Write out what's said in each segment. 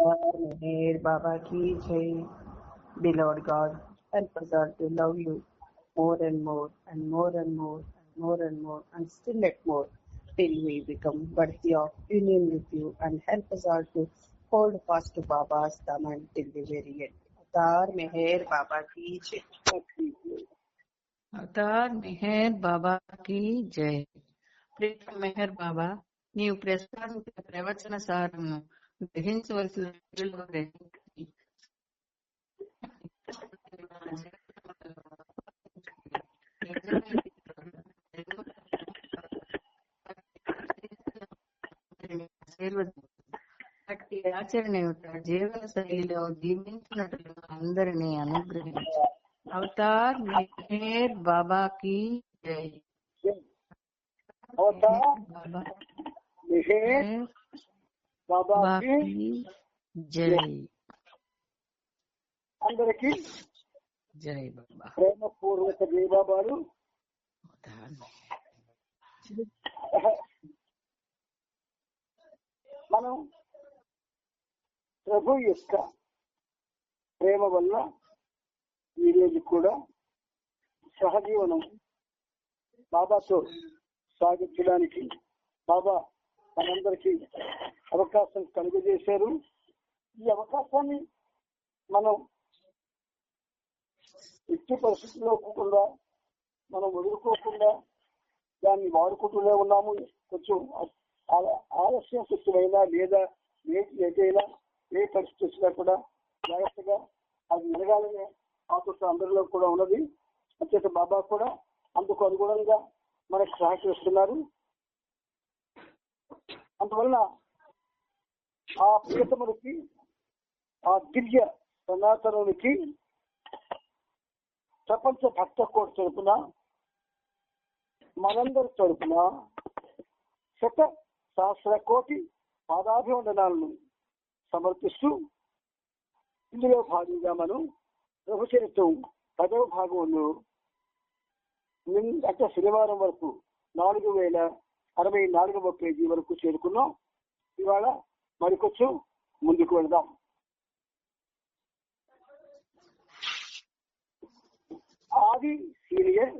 Meher Baba ki jai. Beloved God, help us all to love you more and more and more and more and more and more and still at more till we become worthy of union with you and help us all to hold fast to Baba's thumb until the very end. Atar Meher Baba ki jai. Avatar Meher Baba కి జై ప్రీత మెహర్ బాబా నీవు ప్రస్తావించిన ప్రవచన సారము గ్రహించవలసిన వీరిలో గ్రహించి అట్టి ఆచరణ యొక్క జీవన శైలిలో జీవించినట్లు అందరినీ అనుగ్రహించి అవతార్ మెహర్ బాబా కి జై అవతార్ బాబా మెహర్ మెహర్ బాబాకి జై. అందరికి జై బాబా. ప్రేమపూర్వక జై బాబాలు. మనం ప్రభు యొక్క ప్రేమ వల్ల ఈ రోజు కూడా సహజీవనం బాబాతో సాగించడానికి బాబా మనందరికీ అవకాశం కలుగజేశారు. ఈ అవకాశాన్ని మనం ఎట్టి పరిస్థితుల్లో కాకుండా మనం వదులుకోకుండా దాన్ని వాడుకుంటూనే ఉన్నాము. కొంచెం ఆల- ఆలస్యం కొంచెమైనా లేదా లేట్ లేటైనా ఏ పరిస్థితి వచ్చినా కూడా జాగ్రత్తగా అది జరగాలనే ఆతృత అందరిలో కూడా ఉన్నది. అత్యంత బాబా కూడా అందుకు అనుగుణంగా మనకు సహకరిస్తున్నారు. అందువలన ఆ ప్రియతమునికి ఆ దివ్య సనాతనునికి ప్రపంచ భక్త కోటి తరపున మనందరి తరపున శత సహస్ర కోటి పాదాభివందనాలను సమర్పిస్తూ ఇందులో భాగంగా మనం ప్రభుచరిత్రం పదవ భాగంలో అంటే శనివారం వరకు నాలుగు వేల అరవై నాలుగవ పేజీ వరకు చేరుకున్నాం. ఇవాళ మరికొంచెం ముందుకు వెళదాం. ఆది సీరియల్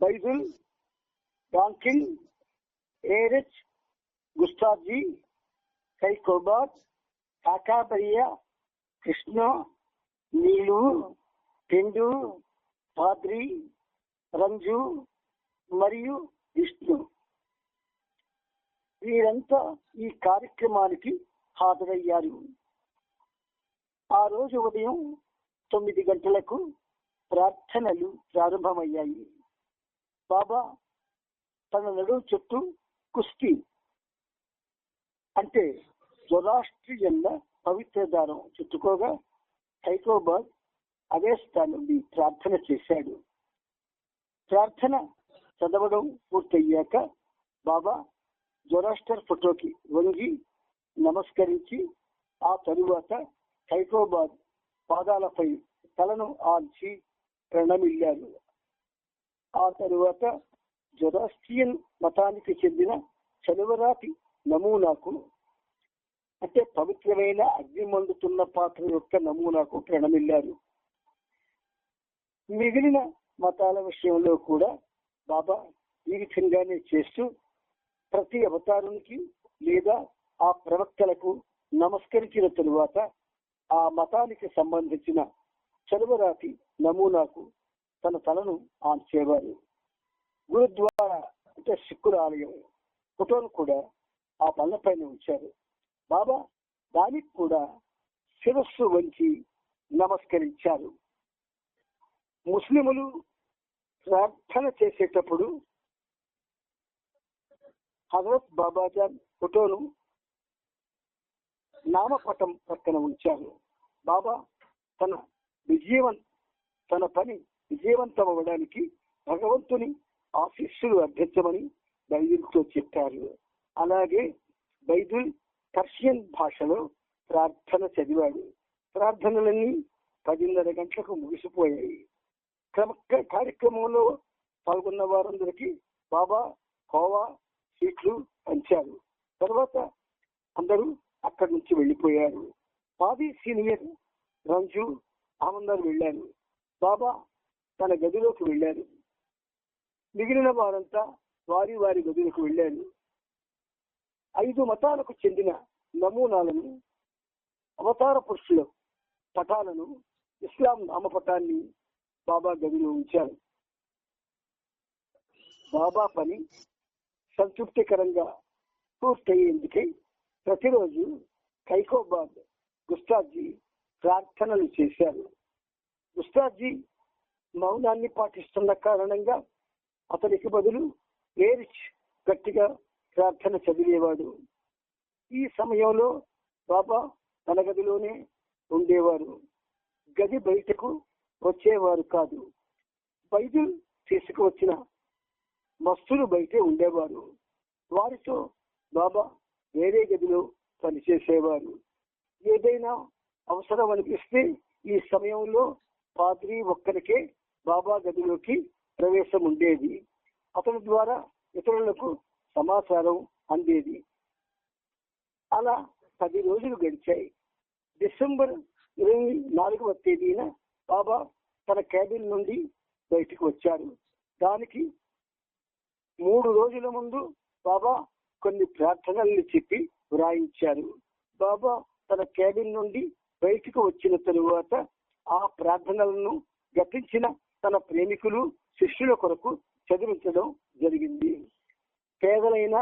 బైబిల్ డాంకింగ్ ఏరిచ్ గుస్తాజీ కైకోబాద్ కాకాబరియా కృష్ణ నీలు పెండు పాద్రి రంజు మరియు విష్ణు వీరంతా ఈ కార్యక్రమానికి హాజరయ్యారు. ఆ రోజు ఉదయం తొమ్మిది గంటలకు ప్రార్థనలు ప్రారంభమయ్యాయి. బాబా తన నడువు చుట్టూ కుస్తీ అంటే జొరాస్ట్రియన్ల పవిత్ర దారం చుట్టుకోగా హైదరాబాద్ అదే స్థానంలో ప్రార్థన చేశాడు. ప్రార్థన చదవడం పూర్తయ్యాక బాబా జొరాస్టర్ ఫోటోకి వంగి నమస్కరించి ఆ తరువాత హైదరాబాద్ పాదాలపై తలను ఆల్చి ప్రణమిల్లారు. ఆ తరువాత జొరాస్టియన్ మతానికి చెందిన చలువరాతి నమూనాకు అంటే పవిత్రమైన అగ్ని మండుతున్న పాత్ర యొక్క నమూనాకు ప్రణమిల్లారు. మిగిలిన మతాల విషయంలో కూడా బాబా ఈ విధంగానే చేస్తూ ప్రతి అవతారునికి లేదా ఆ ప్రవక్తలకు నమస్కరించిన తరువాత ఆ మతానికి సంబంధించిన చలువరాతి నమూనాకు తన తలను ఆంచేవారు గురుద్వారా అంటే సిక్కుల ఆలయం ఫోటోను కూడా ఆ బల్లపైన ఉంచారు. బాబా దానికి కూడా శిరస్సు వంచి నమస్కరించారు. ముస్లిములు ప్రార్థన చేసేటప్పుడు హజరత్ బాబాజాన్ ఫోటోను నామపటం పక్కన ఉంచారు. బాబా తన విజయవం తన పని విజయవంతం అవ్వడానికి భగవంతుని ఆశీస్సులు అర్థించమని బైబిల్తో చెప్పారు. అలాగే బైబిల్ పర్షియన్ భాషలో ప్రార్థన చదివాడు. ప్రార్థనలన్నీ పదిన్నర గంటలకు ముగిసిపోయాయి. కార్యక్రమంలో పాల్గొన్న వారందరికీ బాబా కోవా సీట్లు పంచారు. తర్వాత అందరూ అక్కడి నుంచి వెళ్ళిపోయారు. పాది సీనియర్ రంజు ఆనందాలు వెళ్ళారు. బాబా తన గదిలోకి వెళ్ళారు. మిగిలిన వారంతా వారి వారి గదులకు వెళ్ళారు. ఐదు మతాలకు చెందిన నమూనాలను అవతార పురుషుల పటాలను ఇస్లాం నామపటాన్ని బాబా గదిలో ఉంచారు. బాబా పని సంతృప్తికరంగా పూర్తయ్యేందుకే ప్రతిరోజు కైకోబాద్ గుస్తాజీ ప్రార్థనలు చేశారు. గుస్తాజీ మౌనాన్ని పాటిస్తున్న కారణంగా అతనికి బదులు ఏరిచ్ గట్టిగా ప్రార్థన చదివేవాడు. ఈ సమయంలో బాబా తన గదిలోనే ఉండేవారు. గది బయటకు వచ్చేవారు కాదు. బైబిల్ తీసుకువచ్చిన మస్తులు బయటే ఉండేవారు. వారితో బాబా వేరే గదిలో పనిచేసేవారు. ఏదైనా అవసరం అనిపిస్తే ఈ సమయంలో పాద్రి ఒక్కరికే బాబా గదిలోకి ప్రవేశం ఉండేది. అతని ద్వారా ఇతరులకు సమాచారం అందేది. అలా పది రోజులు గడిచాయి. డిసెంబర్ ఇరవై నాలుగవ తేదీన బాబా తన క్యాబిన్ నుండి బయటికి వచ్చారు దానికి మూడు రోజుల ముందు బాబా కొన్ని ప్రార్థనల్ని చెప్పి వ్రాయించారు. బాబా తన క్యాబిన్ నుండి బయటికి వచ్చిన తరువాత ఆ ప్రార్థనలను గతించిన తన ప్రేమికులు శిష్యుల కొరకు చదివించడం జరిగింది. పేదలైన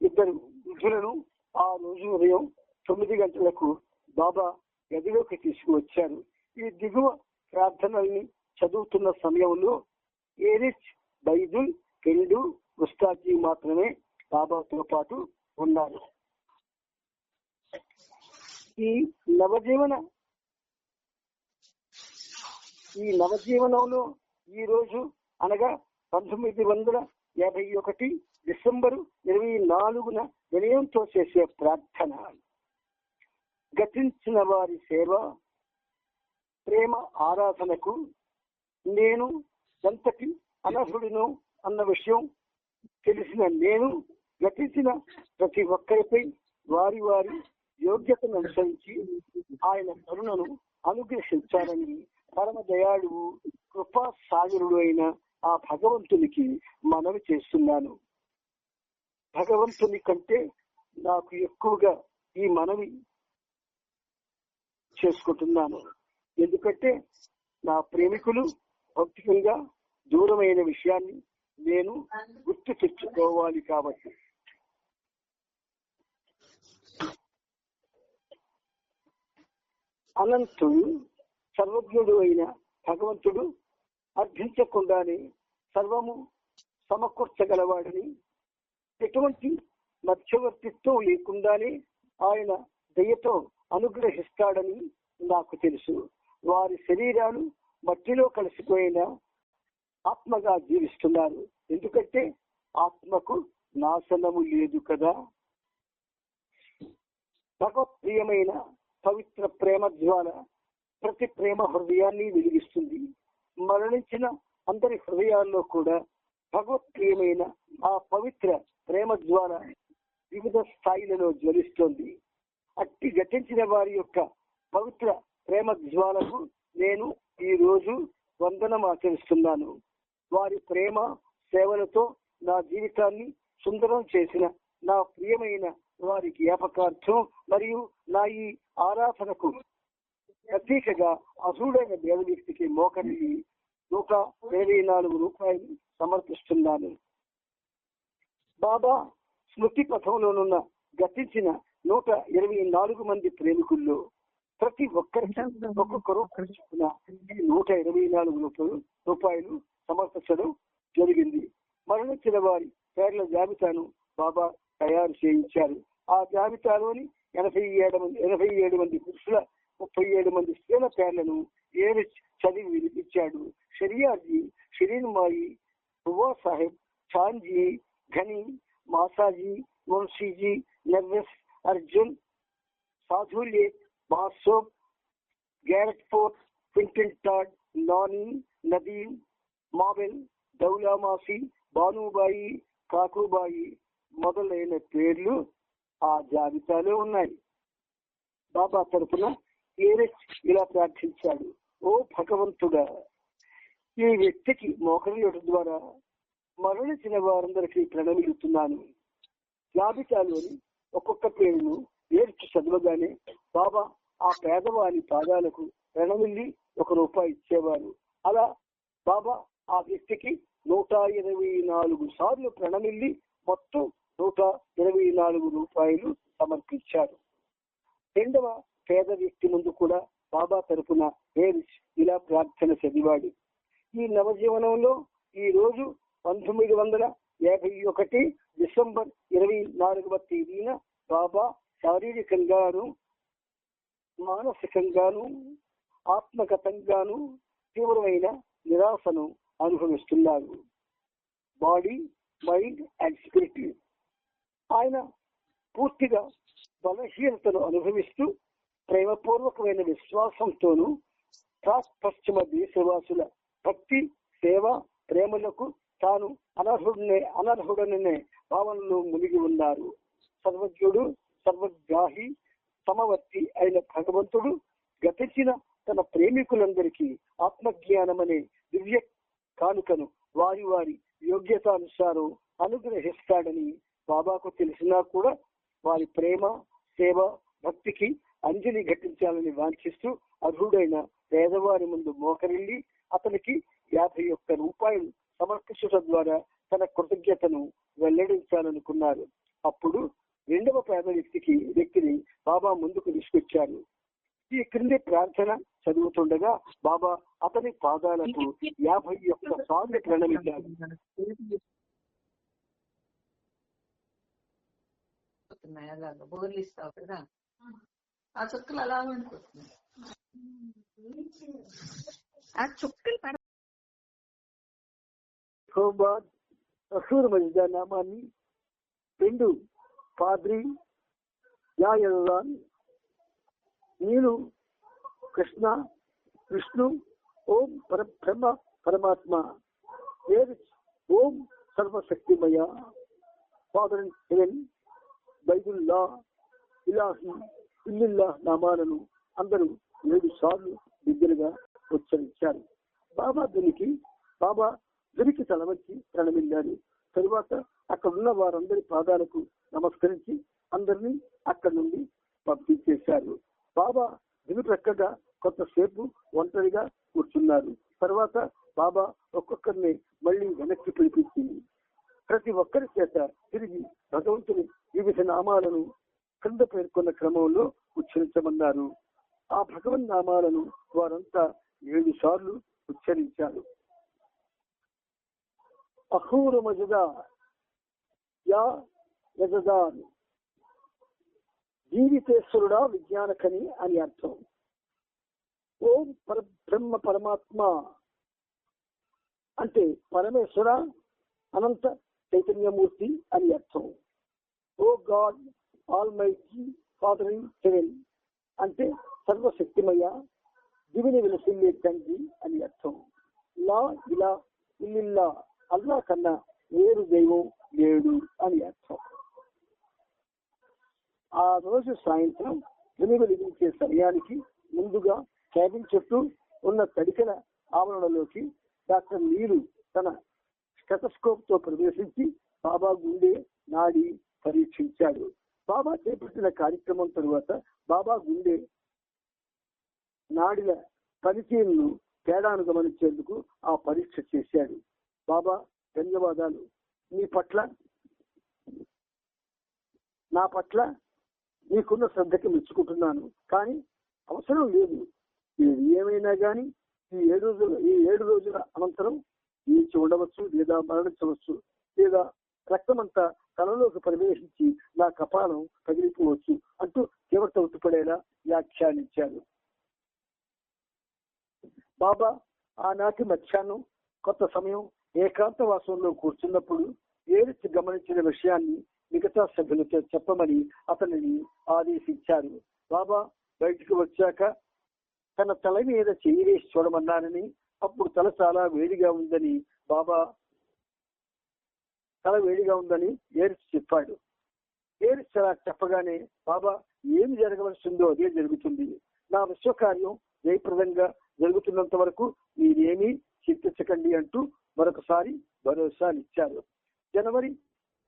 ఇద్దరు వృద్ధులను ఆ రోజు ఉదయం తొమ్మిది గంటలకు బాబా గదిలోకి తీసుకువచ్చారు. ఈ దిగువ ప్రార్థనల్ని చదువుతున్న సమయంలో ఏరిచ్ బైబుల్ కెండు గుస్తాజీ మాత్రమే బాబాతో పాటు ఉన్నారు. ఈ నవజీవన ఈ నవజీవనంలో ఈ రోజు అనగా పంతొమ్మిది వందల యాభై ఒకటి డిసెంబరు ఇరవై నాలుగున వినయంతో చేసే ప్రార్థన. గతించిన వారి సేవ ప్రేమ ఆరాధనకు నేను ఎంతటి అనర్హుడినో అన్న విషయం తెలిసిన నేను గతించిన ప్రతి ఒక్కరిపై వారి వారి యోగ్యతను అనుసరించి ఆయన కరుణను అనుగ్రహించాలని పరమ దయాళువు కృపా సాగరుడు అయిన ఆ భగవంతునికి మనవి చేస్తున్నాను. భగవంతుని కంటే నాకు ఎక్కువగా ఈ మనవి చేసుకుంటున్నాను. ఎందుకంటే నా ప్రేమికులు భౌతికంగా దూరమైన విషయాన్ని నేను గుర్తు తెచ్చుకోవాలి కాబట్టి. అనంతుడు సర్వజ్ఞుడు అయిన భగవంతుడు అర్థించకుండానే సర్వము సమకూర్చగలవాడని ఎటువంటి మధ్యవర్తిత్వం లేకుండానే ఆయన దయతో అనుగ్రహిస్తాడని నాకు తెలుసు. వారి శరీరాలు మట్టిలో కలిసిపోయిన ఆత్మగా జీవిస్తున్నారు. ఎందుకంటే ఆత్మకు నాశనము లేదు కదా. భగవత్ప్రియమైన పవిత్ర ప్రేమ జ్వాల ప్రతి ప్రేమ హృదయాన్ని వెలిగిస్తుంది. మరణించిన అందరి హృదయాల్లో కూడా భగవత్ప్రియమైన ఆ పవిత్ర ప్రేమ జ్వాల వివిధ స్థాయిలలో జ్వలిస్తోంది. అట్టి గతించిన వారి యొక్క పవిత్ర ప్రేమ జ్వాలకు నేను ఈ రోజు వందనం ఆచరిస్తున్నాను. వారి ప్రేమ సేవలతో నా జీవితాన్ని సుందరం చేసిన నా ప్రియమైన వారి జ్ఞాపకార్థం మరియు నా ఈ ఆరాధనకు ప్రత్యేకగా అసూడైన దేవ వ్యక్తికి మోకరి నూట ఇరవై నాలుగు రూపాయలు సమర్పిస్తున్నాను. బాబా స్మృతి పథంలోనున్న గతించిన నూట ఇరవై నాలుగు మంది ప్రేమికుల్లో ప్రతి ఒక్కరికి ఒక్కొక్కరు ఈ నూట ఇరవై నాలుగు రూపాయలు రూపాయలు సమర్పించడం జరిగింది. మరణించిన వారి పేర్ల జాబితాను బాబా తయారు చేయించారు. ఆ జాబితాలోని ఎనభై ఏడు మంది ఎనభై ఏడు మంది పురుషుల ముప్పై ఏడు మంది స్త్రీల పేర్లను ఏడు చదివి వినిపించాడు? షరియాజీ షిరీన్ మాయి బువా సాహెబ్ చాంజీ ఘని మాసాజీ వంశీజీ నర్వస్ అర్జున్ సాధుల్యే బాసోబ్ Garrett Fort Quentin Tod Nani Nadeem Marvel దౌలామాసి భానుబాయి కాకుబాయి మొదలైన పేర్లు ఆ జాబితాలో ఉన్నాయి. బాబా తరపున ఏరెచ్ ఇలా ప్రార్థించాడు ఓ భగవంతుడా ఈ వ్యక్తికి మోకరిల్లట ద్వారా మరణించిన వారందరికీ ప్రణమిలుతున్నాను జాబితాలోని ఒక్కొక్క పేరును ఏడ్చి చదవగానే బాబా ఆ పేదవాని పాదాలకు ప్రణమిల్లి ఒక రూపాయి ఇచ్చేవారు. అలా బాబా ఆ వ్యక్తికి నూట ఇరవై నాలుగు సార్లు ప్రణమిల్లి మొత్తం నూట ఇరవై నాలుగు రూపాయలు సమర్పించారు. రెండవ పేద వ్యక్తి ముందు కూడా బాబా తరపున హేరిష్ ఇలా ప్రార్థన చదివాడు. ఈ నవజీవనంలో ఈ రోజు పంతొమ్మిది వందల యాభై ఒకటి డిసెంబర్ ఇరవై నాలుగవ తేదీన బాబా శారీరకంగాను మానసికంగాను ఆత్మగతంగాను తీవ్రమైన నిరాశను అనుభవిస్తున్నారు బాడీ మైండ్ అండ్ స్పిరిట్. ఆయన పూర్తిగా బలహీనతను అనుభవిస్తూ ప్రేమపూర్వకమైన విశ్వాసంతోనూ పశ్చిమ దేశవాసుల భక్తి సేవ ప్రేమలకు తాను అనర్హుడనే అనర్హుడననే భావనలో మునిగి ఉన్నారు. సర్వజ్ఞుడు సర్వగ్రాహి సమవర్తి అయిన భగవంతుడు గతించిన తన ప్రేమికులందరికీ ఆత్మజ్ఞానం అనే దివ్య కానుకను వారి వారి యోగ్యతానుసారం అనుగ్రహిస్తాడని బాబాకు తెలిసినా కూడా వారి ప్రేమ సేవ భక్తికి అంజలి ఘటించాలని వాంఛిస్తూ అర్హుడైన పేదవారి ముందు మోకరిల్లి అతనికి యాభై ఒక్క రూపాయలు సమర్పించడం ద్వారా తన కృతజ్ఞతను వెల్లడించాలనుకున్నారు. అప్పుడు రెండవ పేద వ్యక్తికి వ్యక్తిని బాబా ముందుకు తీసుకొచ్చారు. ఈ క్రింది ప్రార్థన చదువుతుండగా బాబా అతని పాదాలకు యాభై ఒక్క సార్లు ప్రణమిల్లారు పోతున్నాయి అలాగా. బోర్లు ఇస్తావు కదా. ఆ చుక్కలు అలా ఉండిపోతున్నాయి ఆ చుక్కలు పడ హోబాద్ అసూర్ మజిదా నామాన్ని రెండు పాద్రి యాయల్లాన్ నేను కృష్ణ విష్ణు ఓం పర బ్రహ్మ పరమాత్మ ఏది ఓం సర్వశక్తిమయ ఫాదర్ ఇన్ హెవెన్ బైదుల్లా ఇలాహి ఇల్లుల్లా నామాలను అందరూ ఏడు సార్లు బిగ్గరగా ఉచ్చరించారు. బాబా దీనికి బాబా దిరికి తలవచ్చి ప్రణమిల్లారు. తరువాత అక్కడ ఉన్న వారందరి పాదాలకు నమస్కరించి అందరినీ అక్కడి నుండి పంపించేశారు బాబా దివి ప్రక్కగా కొంతసేపు ఒంటరిగా కూర్చున్నారు. తర్వాత బాబా ఒక్కొక్కరిని మళ్ళీ వెనక్కి పిలిపించింది ప్రతి ఒక్కరి చేత తిరిగి భగవంతుని వివిధ నామాలను క్రింద పేర్కొన్న క్రమంలో ఉచ్చరించమన్నారు. ఆ భగవన్ నామాలను వారంతా ఏడు సార్లు ఉచ్చరించారు. అహూర యా యజదాన్ జీవితేశ్వరుడా విజ్ఞానకని అని అర్థం. ఓం పర బ్రహ్మ పరమాత్మ. అంటే పరమేశ్వర అనంత చైతన్యమూర్తి అని అర్థం. O God almighty father in heaven. అంటే సర్వశక్తిమయ దివిని విలసిల్లే తండ్రి అని అర్థం. లా ఇలా ఇల్లిల్లా అల్లా కన్నా వేరు దైవం లేడు అని అర్థం. ఆ రోజు సాయంత్రం దిని వెలిగించే సమయానికి ముందుగా క్యాబిన్ చుట్టూ ఉన్న తడికల ఆవరణలోకి డాక్టర్ నీరు తన స్టెటస్కోప్తో ప్రవేశించి బాబా గుండె నాడి పరీక్షించాడు. బాబా చేపట్టిన కార్యక్రమం తరువాత బాబా గుండె నాడిల పనితీరును తేడాను గమనించేందుకు ఆ పరీక్ష చేశాడు. బాబా ధన్యవాదాలు. మీ పట్ల నా పట్ల మీకున్న శ్రద్ధకి మెచ్చుకుంటున్నాను. కానీ అవసరం లేదు. ఏది ఏమైనా కానీ ఈ ఏడు రోజుల ఈ ఏడు రోజుల అనంతరం ఈచి ఉండవచ్చు లేదా మరణించవచ్చు లేదా రక్తమంతా తనలోకి ప్రవేశించి నా కపాలం తగిలిపోవచ్చు అంటూ తీవ్రత ఉత్తుపడేలా వ్యాఖ్యానించారు. బాబా ఆనాటి మధ్యాహ్నం కొత్త సమయం ఏకాంత వాసంలో కూర్చున్నప్పుడు ఏరిచి గమనించిన విషయాన్ని మిగతా సభ్యులతో చెప్పమని అతనిని ఆదేశించారు. బాబా బయటకు వచ్చాక తన తల మీద చేయి వేసి చూడమన్నానని అప్పుడు తల చాలా వేడిగా ఉందని బాబా తల వేడిగా ఉందని ఏరిచి చెప్పాడు. ఏరిచి అలా చెప్పగానే బాబా ఏమి జరగవలసిందో అదే జరుగుతుంది. నా విశ్వకార్యం జయప్రదంగా జరుగుతున్నంత వరకు మీరేమీ చింతించకండి అంటూ మరొకసారి భరోసానిచ్చారు. జనవరి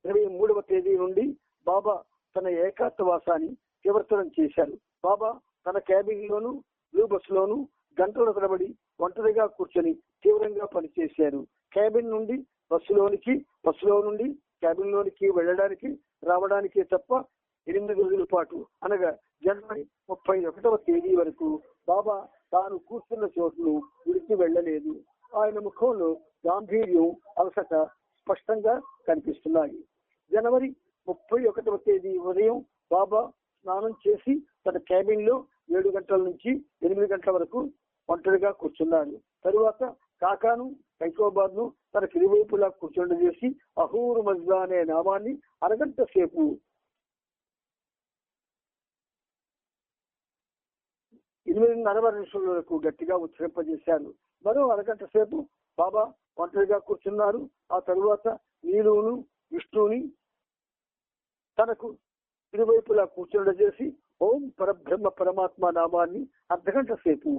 ఇరవై మూడవ తేదీ నుండి బాబా తన ఏకాంతవాసాన్ని తీవ్రతరం చేశారు. బాబా తన క్యాబిన్ లోను బ్లూ బస్ లోను గంటల తరబడి ఒంటరిగా కూర్చొని తీవ్రంగా పనిచేశారు. క్యాబిన్ నుండి బస్సులోనికి బస్సులో నుండి క్యాబిన్ లోనికి వెళ్ళడానికి రావడానికి తప్ప ఎనిమిది రోజుల పాటు అనగా జనవరి ముప్పై ఒకటవ తేదీ వరకు బాబా తాను కూర్చున్న చోటును విడిచి వెళ్ళలేదు. ఆయన ముఖంలో గాంభీర్యం అలసట స్పష్టంగా కనిపిస్తున్నాయి. జనవరి ముప్పై ఒకటవ తేదీ ఉదయం బాబా స్నానం చేసి తన క్యాబిన్లో ఏడు గంటల నుంచి ఎనిమిది గంటల వరకు ఒంటరిగా కూర్చున్నాడు. తరువాత కాకాను కైకోబాద్ను తన కిరువైపులా కూర్చుండజేసి అహూరు మజ్లా అనే నామాన్ని అరగంట సేపు ఎనిమిదిన్నర నిమిషాల వరకు గట్టిగా ఉచ్చరింపజేశారు మరో అరగంట సేపు బాబా ఒంటరిగా కూర్చున్నారు. ఆ తరువాత నీలును విష్ణువుని తనకు ఇరువైపులా కూర్చుండజేసి ఓం పరబ్రహ్మ పరమాత్మ నామాన్ని అర్ధగంట సేపు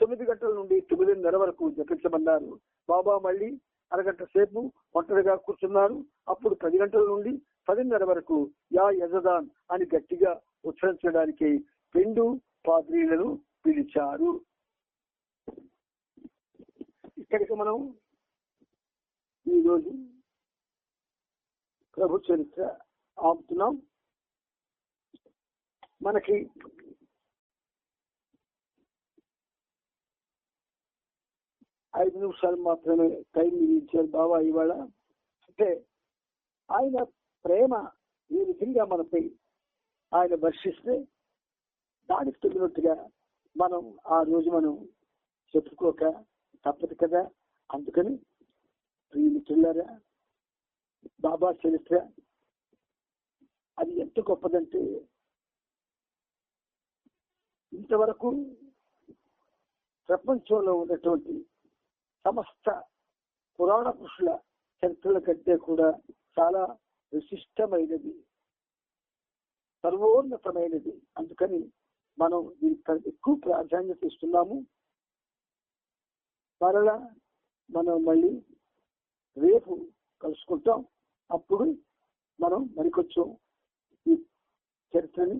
తొమ్మిది గంటల నుండి తొమ్మిదిన్నర వరకు జపించమన్నారు. బాబా మళ్ళీ అరగంట సేపు ఒంటరిగా కూర్చున్నారు. అప్పుడు పది గంటల నుండి పదిన్నర వరకు యా యజదాన్ అని గట్టిగా ఉచ్చరించడానికి రెండు పాద్రీలను పిలిచారు. ఇక్కడికి మనం ఈరోజు ప్రభు చరిత్ర ఆపుతున్నాం. మనకి ఐదు నిమిషాలు మాత్రమే టైం ఇచ్చారు బాబా ఇవాళ. అంటే ఆయన ప్రేమ ఈ విధంగా మనపై ఆయన వర్షిస్తే దానికి తగినట్టుగా మనం ఆ రోజు మనం చెప్పుకోక తప్పదు కదా. అందుకని ప్రియుమిత్రులారా బాబా చరిత్ర అది ఎంత గొప్పదంటే ఇంతవరకు ప్రపంచంలో ఉన్నటువంటి సమస్త పురాణ పురుషుల చరిత్రల కంటే కూడా చాలా విశిష్టమైనది సర్వోన్నతమైనది. అందుకని మనం దీనికి ఎక్కువ ప్రాధాన్యత ఇస్తున్నాము. మరలా మనం మళ్ళీ రేపు కలుసుకుంటాం. అప్పుడు మనం మరికొంచెం ఈ చరిత్రని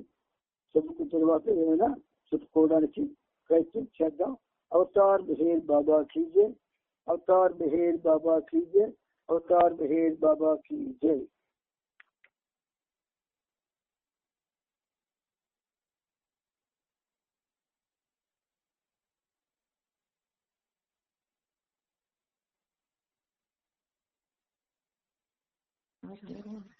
చెప్పుకున్న తర్వాత ఏమైనా చెప్పుకోవడానికి ప్రయత్నం చేద్దాం. అవతార్ మెహేర్ బాబా కీజే అవతార్ మెహేర్ బాబా కీజే అవతార్ మెహేర్ బాబా 礼拜天